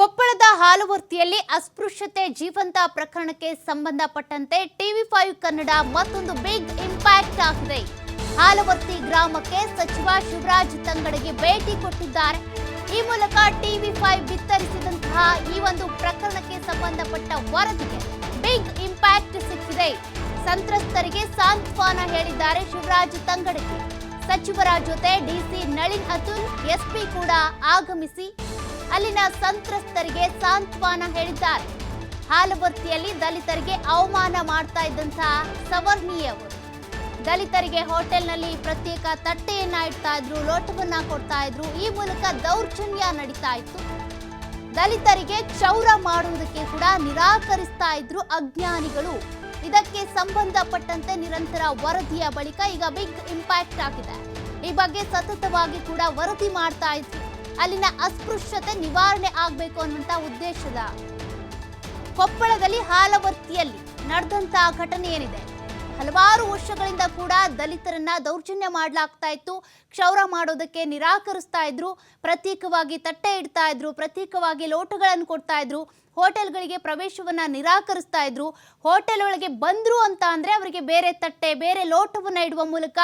ಕೊಪ್ಪಳದ ಹಾಲುವರ್ತಿಯಲ್ಲಿ ಅಸ್ಪೃಶ್ಯತೆ ಜೀವಂತ ಪ್ರಕರಣಕ್ಕೆ ಸಂಬಂಧಪಟ್ಟಂತೆ ಟಿವಿ ಫೈವ್ ಕನ್ನಡ ಮತ್ತೊಂದು ಬಿಗ್ ಇಂಪ್ಯಾಕ್ಟ್ ಆಗಿದೆ. ಹಾಲುವರ್ತಿ ಗ್ರಾಮಕ್ಕೆ ಸಚಿವ ಶಿವರಾಜ್ ತಂಗಡಿಗೆ ಭೇಟಿ ಕೊಟ್ಟಿದ್ದಾರೆ. ಈ ಮೂಲಕ ಟಿವಿ ಫೈವ್ ಬಿತ್ತರಿಸಿದಂತಹ ಈ ಒಂದು ಪ್ರಕರಣಕ್ಕೆ ಸಂಬಂಧಪಟ್ಟ ವರದಿಗೆ ಬಿಗ್ ಇಂಪ್ಯಾಕ್ಟ್ ಸಿಕ್ಕಿದೆ. ಸಂತ್ರಸ್ತರಿಗೆ ಸಾಂತ್ವನ ಹೇಳಿದ್ದಾರೆ ಶಿವರಾಜ್ ತಂಗಡಗಿ. ಸಚಿವರ ಜೊತೆ ಡಿಸಿ ನಳಿನ್ ಅತುಲ್ ಎಸ್ಪಿ ಕೂಡ ಆಗಮಿಸಿ ಅಲ್ಲಿನ ಸಂತ್ರಸ್ತರಿಗೆ ಸಾಂತ್ವನ ಹೇಳಿದ್ದಾರೆ. ಹಾಲುವರ್ತಿಯಲ್ಲಿ ದಲಿತರಿಗೆ ಅವಮಾನ ಮಾಡ್ತಾ ಇದ್ದಂತಹ ಸವರ್ಣಿಯವರು ದಲಿತರಿಗೆ ಹೋಟೆಲ್ನಲ್ಲಿ ಪ್ರತ್ಯೇಕ ತಟ್ಟೆಯನ್ನ ಇಡ್ತಾ ಇದ್ರು, ಲೋಟವನ್ನ ಕೊಡ್ತಾ ಇದ್ರು, ಈ ಮೂಲಕ ದೌರ್ಜನ್ಯ ನಡೀತಾ ಇತ್ತು. ದಲಿತರಿಗೆ ಕ್ಷೌರ ಮಾಡುವುದಕ್ಕೆ ಕೂಡ ನಿರಾಕರಿಸ್ತಾ ಇದ್ರು ಅಜ್ಞಾನಿಗಳು. ಇದಕ್ಕೆ ಸಂಬಂಧಪಟ್ಟಂತೆ ನಿರಂತರ ವರದಿಯ ಬಳಿಕ ಈಗ ಬಿಗ್ ಇಂಪ್ಯಾಕ್ಟ್ ಆಗಿದೆ. ಈ ಬಗ್ಗೆ ಸತತವಾಗಿ ಕೂಡ ವರದಿ ಮಾಡ್ತಾ ಇದ್ವಿ ಅಲ್ಲಿನ ಅಸ್ಪೃಶ್ಯತೆ ನಿವಾರಣೆ ಆಗಬೇಕು ಅನ್ನುವಂತ ಉದ್ದೇಶದ ಕೊಪ್ಪಳದಲ್ಲಿ ಹಾಲವರ್ತಿಯಲ್ಲಿ ನಡೆದಂತಹ ಘಟನೆ ಏನಿದೆ? ಹಲವಾರು ವರ್ಷಗಳಿಂದ ಕೂಡ ದಲಿತರನ್ನ ದೌರ್ಜನ್ಯ ಮಾಡಲಾಗ್ತಾ ಇತ್ತು. ಕ್ಷೌರ ಮಾಡೋದಕ್ಕೆ ನಿರಾಕರಿಸ್ತಾ ಇದ್ರು. ಪ್ರತ್ಯೇಕವಾಗಿ ತಟ್ಟೆ ಇಡ್ತಾ ಇದ್ರು. ಪ್ರತ್ಯೇಕವಾಗಿ ಲೋಟಗಳನ್ನು ಕೊಡ್ತಾ ಇದ್ರು. ಹೋಟೆಲ್ಗಳಿಗೆ ಪ್ರವೇಶವನ್ನ ನಿರಾಕರಿಸ್ತಾ ಇದ್ರು. ಹೋಟೆಲ್ ಒಳಗೆ ಬಂದ್ರು ಅಂತ ಅಂದ್ರೆ ಅವರಿಗೆ ಬೇರೆ ತಟ್ಟೆ, ಬೇರೆ ಲೋಟವನ್ನ ಇಡುವ ಮೂಲಕ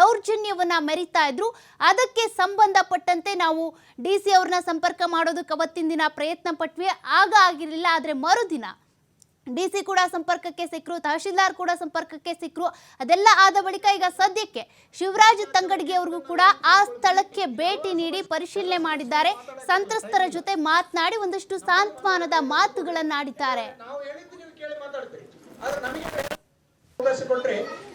ದೌರ್ಜನ್ಯವನ್ನ ಮೆರಿತಾ ಇದ್ರು. ಅದಕ್ಕೆ ಸಂಬಂಧಪಟ್ಟಂತೆ ನಾವು ಡಿ ಸಿ ಅವ್ರನ್ನ ಸಂಪರ್ಕ ಮಾಡೋದಕ್ಕೆ ಅವತ್ತಿನ ದಿನ ಪ್ರಯತ್ನ ಪಟ್ವಿ. ಆಗ ಆಗಿರಲಿಲ್ಲ, ಆದರೆ ಮರುದಿನ ಡಿ ಸಿ ಕೂಡ ಸಂಪರ್ಕಕ್ಕೆ ಸಿಕ್ಕರು, ತಹಶೀಲ್ದಾರ್ ಕೂಡ ಸಂಪರ್ಕಕ್ಕೆ ಸಿಕ್ಕರು. ಅದೆಲ್ಲ ಆದ ಬಳಿಕ ಈಗ ಸದ್ಯಕ್ಕೆ ಶಿವರಾಜ್ ತಂಗಡಿಗೆ ಅವ್ರಿಗೂ ಕೂಡ ಆ ಸ್ಥಳಕ್ಕೆ ಭೇಟಿ ನೀಡಿ ಪರಿಶೀಲನೆ ಮಾಡಿದ್ದಾರೆ. ಸಂತ್ರಸ್ತರ ಜೊತೆ ಮಾತನಾಡಿ ಒಂದಷ್ಟು ಸಾಂತ್ವನದ ಮಾತುಗಳನ್ನಾಡಿದ್ದಾರೆ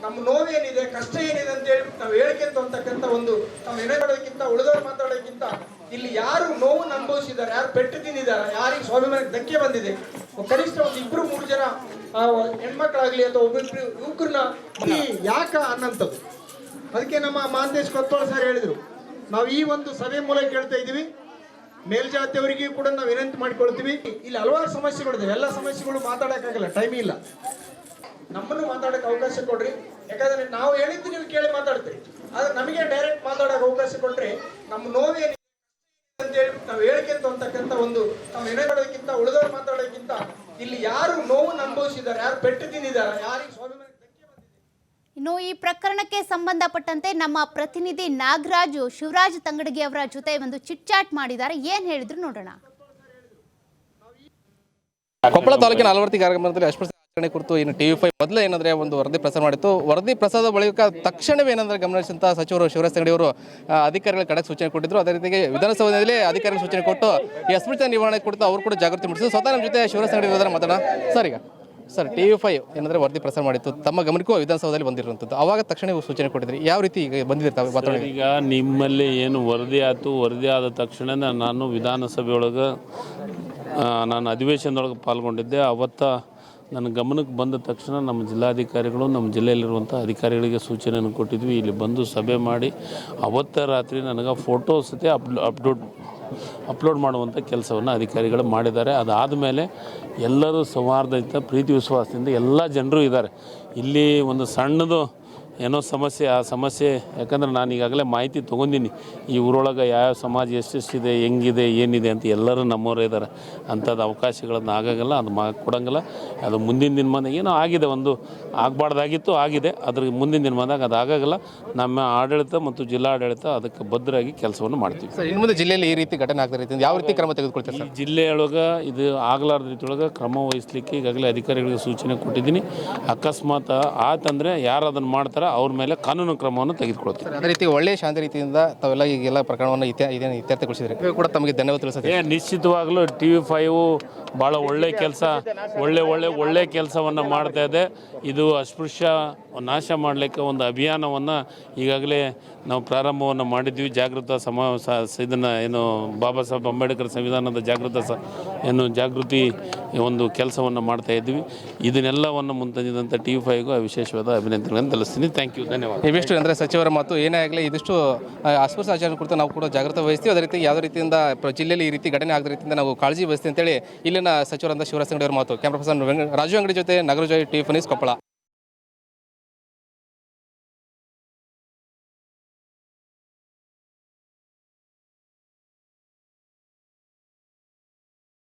ನಮ್ಮ ನೋವೇನಿದೆ ಕಷ್ಟ ಏನಿದೆ ಅಂತ ಹೇಳಿ ನಾವು ಹೇಳಿಕೆಂತ ಅಂತಕ್ಕಂಥ ಒಂದು ನಾವು ಎಣೆಗಳಕ್ಕಿಂತ ಉಳಿದವ್ರು ಮಾತಾಡೋದಕ್ಕಿಂತ ಇಲ್ಲಿ ಯಾರು ನೋವು ಅನುಭವಿಸಿದ್ದಾರೆ, ಯಾರು ಪೆಟ್ಟು ತಿಂದಿದ್ದಾರೆ, ಯಾರಿಗೆ ಸ್ವಾಭಿಮಾನಕ್ಕೆ ಧಕ್ಕೆ ಬಂದಿದೆ ಕನಿಷ್ಠ ಒಂದು ಇಬ್ರು ಮೂರು ಜನ ಹೆಣ್ಮಕ್ಳಾಗ್ಲಿ ಅಥವಾ ಒಬ್ಬಿಬ್ರು ಯುವಕರನ್ನ ಯಾಕ ಅನ್ನಂಥದ್ದು? ಅದಕ್ಕೆ ನಮ್ಮ ಮಾಂತೇಶ್ ಕೊತ್ತೋಳ ಸರ್ ಹೇಳಿದ್ರು, ನಾವು ಈ ಒಂದು ಸಭೆ ಮೂಲಕ ಕೇಳ್ತಾ ಇದೀವಿ ಮೇಲ್ಜಾತಿಯವರಿಗೂ ಕೂಡ ನಾವು ವಿನಂತಿ ಮಾಡಿಕೊಳ್ತೀವಿ. ಇಲ್ಲಿ ಹಲವಾರು ಸಮಸ್ಯೆಗಳಿದೆ ಎಲ್ಲ ಸಮಸ್ಯೆಗಳು ಮಾತಾಡಕ್ಕಾಗಲ್ಲ, ಟೈಮ್ ಇಲ್ಲ. ನಮ್ಮನ್ನು ಮಾತಾಡಕ್ಕೆ ಅವಕಾಶ ಕೊಡ್ರಿ. ಯಾಕಂದ್ರೆ ನಾವು ಹೇಳಿದ್ದು ನೀವು ಕೇಳಿ ಮಾತಾಡ್ತೀರಿ. ಆದ್ರೆ ನಮಗೆ ಡೈರೆಕ್ಟ್ ಮಾತಾಡೋಕೆ ಅವಕಾಶ ಕೊಟ್ರೆ ನಮ್ಮ ನೋವೇನು ನಾವು ಹೇಳಿಕೆಂತ ಅಂತಕ್ಕಂಥ ಒಂದು ನಮ್ಮ ಏನೇ ಮಾಡೋದಕ್ಕಿಂತ ಉಳಿದವ್ರು ಮಾತಾಡೋದಕ್ಕಿಂತ ಇಲ್ಲಿ ಯಾರು ನೋವು ಅನುಭವಿಸಿದ್ದಾರೆ ಯಾರು ಪೆಟ್ಟು ತಿಂದಿದ್ದಾರೆ ಯಾರಿಗೆ ಸ್ವಾಭಿಮಾನ ಬಂದಿದೆ? ಇನ್ನು ಈ ಪ್ರಕರಣಕ್ಕೆ ಸಂಬಂಧಪಟ್ಟಂತೆ ನಮ್ಮ ಪ್ರತಿನಿಧಿ ನಾಗರಾಜು ಶಿವರಾಜ್ ತಂಗಡಗಿ ಅವರ ಜೊತೆ ಒಂದು ಚಿಟ್ಚಾಟ್ ಮಾಡಿದ್ದಾರೆ. ಏನ್ ಹೇಳಿದ್ರು ನೋಡೋಣ. ಕೊಪ್ಪಳ ತಾಲೂಕಿನ ಅಲವರ್ತಿ ಕಾರ್ಯಕ್ರಮದಲ್ಲಿ ಕುರಿತು ಏನು ಟಿವಿ ಫೈವ್ ಮೊದಲು ಏನಂದ್ರೆ ಒಂದು ವರದಿ ಪ್ರಸಾರ ಮಾಡಿತ್ತು. ವರದಿ ಪ್ರಸಾರದ ಬಳಿಕ ತಕ್ಷಣವೇ ಏನಂದ್ರೆ ಗಮನಿಸಿದಂಥ ಸಚಿವರು ಶಿವರಾಜ್ ತಂಗಡಿ ಅವರು ಅಧಿಕಾರಿಗಳ ಕಡೆಗೆ ಸೂಚನೆ ಕೊಟ್ಟಿದ್ರು. ಅದೇ ರೀತಿಗೆ ವಿಧಾನಸೌಧದಲ್ಲಿ ಅಧಿಕಾರಿಗಳ ಸೂಚನೆ ಕೊಟ್ಟು ಈ ಅಸ್ಪೃಶ್ಯ ನಿವಾರಣೆ ಕುರಿತು ಅವರು ಕೂಡ ಜಾಗೃತಿ ಮೂಡಿಸಿದ್ರು. ಸ್ವತಃ ನಮ್ಮ ಜೊತೆ ಶಿವರಾಜ್ ತಂಗಡಿ ಇರೋದ್ರ ಮಾತಾಡೋಣ. ಸರ್ ಈಗ ಸರ್ ಟಿ ವಿ ಫೈವ್ ಏನಂದ್ರೆ ವರದಿ ಪ್ರಸಾರ ಮಾಡಿತ್ತು. ತಮ್ಮ ಗಮನಕ್ಕೂ ವಿಧಾನಸೌಧದಲ್ಲಿ ಬಂದಿರುವಂಥದ್ದು. ಆವಾಗ ತಕ್ಷಣ ಸೂಚನೆ ಕೊಟ್ಟಿದ್ರಿ. ಯಾವ ರೀತಿ ಈಗ ಬಂದಿರ್ತಾವೆ ಈಗ ನಿಮ್ಮಲ್ಲಿ ಏನು ವರದಿ ಆಯಿತು? ವರದಿ ಆದ ತಕ್ಷಣ ನಾನು ವಿಧಾನಸಭೆಯೊಳಗೆ ನಾನು ಅಧಿವೇಶನದೊಳಗೆ ಪಾಲ್ಗೊಂಡಿದ್ದೆ. ಅವತ್ತ ನನ್ನ ಗಮನಕ್ಕೆ ಬಂದ ತಕ್ಷಣ ನಮ್ಮ ಜಿಲ್ಲಾಧಿಕಾರಿಗಳು, ನಮ್ಮ ಜಿಲ್ಲೆಯಲ್ಲಿರುವಂಥ ಅಧಿಕಾರಿಗಳಿಗೆ ಸೂಚನೆಯನ್ನು ಕೊಟ್ಟಿದ್ವಿ. ಇಲ್ಲಿ ಬಂದು ಸಭೆ ಮಾಡಿ ಅವತ್ತ ರಾತ್ರಿ ನನಗೆ ಫೋಟೋ ಸತೆ ಅಪ್ಲೋ ಅಪ್ಲೋಡ್ ಅಪ್ಲೋಡ್ ಮಾಡುವಂಥ ಕೆಲಸವನ್ನು ಅಧಿಕಾರಿಗಳು ಮಾಡಿದ್ದಾರೆ. ಅದಾದ ಮೇಲೆ ಎಲ್ಲರೂ ಸೌಹಾರ್ದಯುತ, ಪ್ರೀತಿ ವಿಶ್ವಾಸದಿಂದ ಎಲ್ಲ ಜನರು ಇದ್ದಾರೆ. ಇಲ್ಲಿ ಒಂದು ಸಣ್ಣದು ಏನೋ ಸಮಸ್ಯೆ ಆ ಸಮಸ್ಯೆ ಯಾಕಂದ್ರೆ ನಾನು ಈಗಾಗಲೇ ಮಾಹಿತಿ ತೊಗೊಂಡಿನಿ ಈ ಊರೊಳಗೆ ಯಾವ್ಯಾವ ಸಮಾಜ ಎಷ್ಟೆಷ್ಟಿದೆ ಹೆಂಗಿದೆ ಏನಿದೆ ಅಂತ ಎಲ್ಲರೂ ನಮ್ಮವರೇ ಇದ್ದಾರೆ ಅಂಥದ್ದು ಅವಕಾಶಗಳನ್ನು ಆಗೋಂಗಿಲ್ಲ ಅದು ಮಾ ಕೊಡೋಂಗಿಲ್ಲ. ಅದು ಮುಂದಿನ ದಿನಮಾನದಾಗ ಏನೋ ಆಗಿದೆ ಒಂದು ಆಗಬಾರ್ದಾಗಿತ್ತು ಆಗಿದೆ. ಅದ್ರ ಮುಂದಿನ ದಿನಮಾನದಾಗ ಅದು ಆಗಾಗಲ್ಲ. ನಮ್ಮ ಆಡಳಿತ ಮತ್ತು ಜಿಲ್ಲಾಡಳಿತ ಅದಕ್ಕೆ ಭದ್ರಾಗಿ ಕೆಲಸವನ್ನು ಮಾಡ್ತೀವಿ. ಸರ್ ಇನ್ನು ಮುಂದೆ ಜಿಲ್ಲೆಯಲ್ಲಿ ಈ ರೀತಿ ಘಟನೆ ಆಗ್ತಾ ಇರ್ತದೆ ಯಾವ ರೀತಿ ಕ್ರಮ ತೆಗೆದುಕೊಳ್ತೀವಿ ಈ ಸರ್ ಜಿಲ್ಲೆಯೊಳಗೆ ಇದು ಆಗಲಾರ್ದ ರೀತಿಯೊಳಗೆ ಕ್ರಮ ವಹಿಸಲಿಕ್ಕೆ ಈಗಾಗಲೇ ಅಧಿಕಾರಿಗಳಿಗೆ ಸೂಚನೆ ಕೊಟ್ಟಿದ್ದೀನಿ. ಅಕಸ್ಮಾತ್ ಆತಂದರೆ ಯಾರು ಅದನ್ನು ಮಾಡ್ತಾರೋ? ಅವ್ರ ಮೇಲೆ ಕಾನೂನು ಕ್ರಮವನ್ನು ತೆಗೆದುಕೊಳ್ತೀವಿ ಅದೇ ರೀತಿ ಒಳ್ಳೆ ಶಾಂತಿ ರೀತಿಯಿಂದ ತಾವೆಲ್ಲ ಈಗೆಲ್ಲ ಪ್ರಕರಣವನ್ನು ಇತ್ಯ ಇದೇನು ಇತ್ಯರ್ಥಗೊಳಿಸಿದ್ರೆ ಕೂಡ ತಮಗೆ ಧನ್ಯವಾದ ತಿಳಿಸುತ್ತೆ ಏ ನಿಶ್ಚಿತವಾಗಲೂ ಟಿ ವಿ ಫೈವ್ ಭಾಳ ಒಳ್ಳೆ ಕೆಲಸ ಒಳ್ಳೆ ಒಳ್ಳೆ ಒಳ್ಳೆ ಕೆಲಸವನ್ನು ಮಾಡ್ತಾ ಇದೆ. ಇದು ಅಸ್ಪೃಶ್ಯ ನಾಶ ಮಾಡಲಿಕ್ಕೆ ಒಂದು ಅಭಿಯಾನವನ್ನು ಈಗಾಗಲೇ ನಾವು ಪ್ರಾರಂಭವನ್ನು ಮಾಡಿದ್ವಿ. ಜಾಗೃತ ಸಮ ಸ ಇದನ್ನು ಏನು ಬಾಬಾ ಸಾಹೇಬ್ ಅಂಬೇಡ್ಕರ್ ಸಂವಿಧಾನದ ಜಾಗೃತ ಸ ಏನು ಜಾಗೃತಿ ಒಂದು ಕೆಲಸವನ್ನು ಮಾಡ್ತಾ ಇದ್ವಿ ಇದನ್ನೆಲ್ಲವನ್ನು ಮುಂತಂದಿದಂಥ ಟಿ ವಿ ಫೈವ್ಗೂ ವಿಶೇಷವಾದ ಅಭಿನಂದನೆಗಳನ್ನು ತಿಳಿಸ್ತೀನಿ. ಥ್ಯಾಂಕ್ ಯು ಧನ್ಯವಾದ. ಇವಿಷ್ಟು ಅಂದರೆ ಸಚಿವರ ಮಾತು ಏನೇ ಆಗಲಿ, ಇದಿಷ್ಟು ಅಸ್ಪೃಶ್ಯ ಆಚರಣೆ ಕುರಿತು ನಾವು ಕೂಡ ಜಾಗೃತ ವಹಿಸ್ತೀವಿ. ಅದೇ ರೀತಿ ಯಾವುದೇ ರೀತಿಯಿಂದ ಜಿಲ್ಲೆಯಲ್ಲಿ ಈ ರೀತಿ ಘಟನೆ ಆಗದ ರೀತಿಯಿಂದ ನಾವು ಕಾಳಜಿ ವಹಿಸ್ತೀವಿ ಅಂತೇಳಿ ಇಲ್ಲಿನ ಸಚಿವರಂತ ಶಿವರಾಜ್ ಅಂಗಡಿ ಅವರ ಮಾತು. ಕ್ಯಾಮ್ರಾ ಪರ್ಸನ್ ರಾಜು ಅಂಗಡಿ ಜೊತೆ ನಗರ ಜೊತೆ ಟಿ ಫನೀಸ್ ಕೊಪ್ಪಳ.